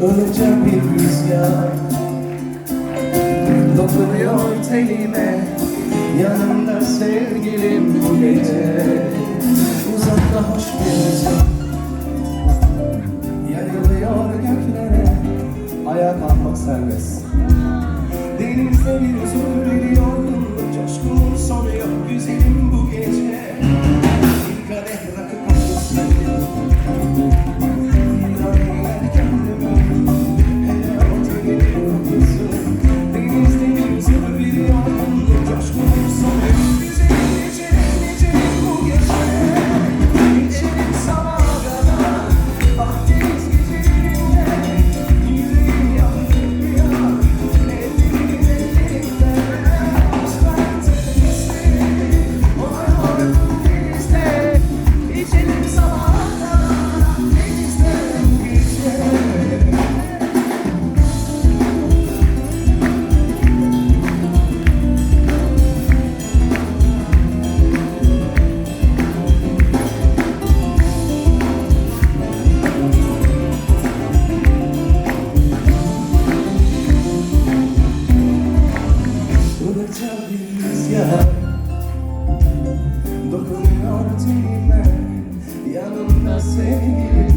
Ölünce bir rüzgar Dokunuyor tenime Yanımda sevgilim bu gece. Uzakta hoş bir müzik Yayılıyor göklere. Ayağa kalkmak serbest. Denizde bir huzur Yanımda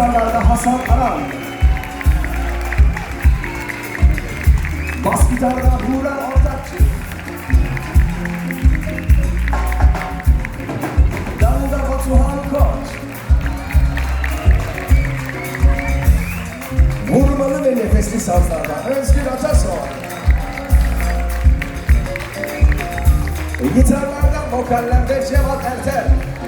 Gitarlarda Hasan Aran. Bas gitarda Buğra Ortakçı. Davulda Batuhan Koç. Vurmalı ve nefesli sazlarda Özgür Atasoy. E, Gitarlarda, vokallerde Cevat Ertel.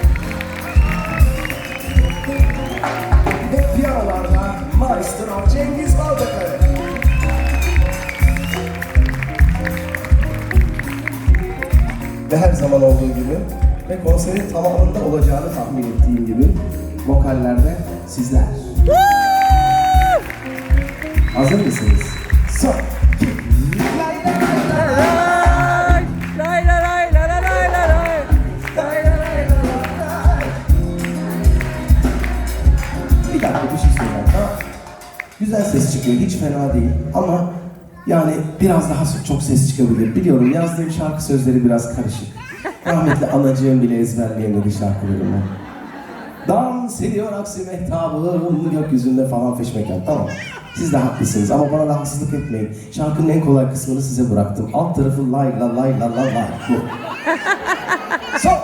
Ve her zaman olduğu gibi ve konserin tamamında olacağını tahmin ettiğim gibi vokallerde sizler. Hazır mısınız? Son, iki, lay lay lay lay. Lay lay lay lay lay lay lay lay. Lay lay lay lay lay. Bir dakika bir şey söyleyeyim. Ha? Güzel ses çıkıyor, hiç fena değil ama yani biraz daha çok ses çıkabilir. Biliyorum yazdığım şarkı sözleri biraz karışık. Rahmetli anacığım bile ezberleyemedi şarkılarımı. Dans ediyor aksi mehtabım gökyüzünde falan feşmekan. Tamam. Siz de haklısınız ama bana da haksızlık etmeyin. Şarkının en kolay kısmını size bıraktım. Alt tarafı lay la lay la la lay bu. Son,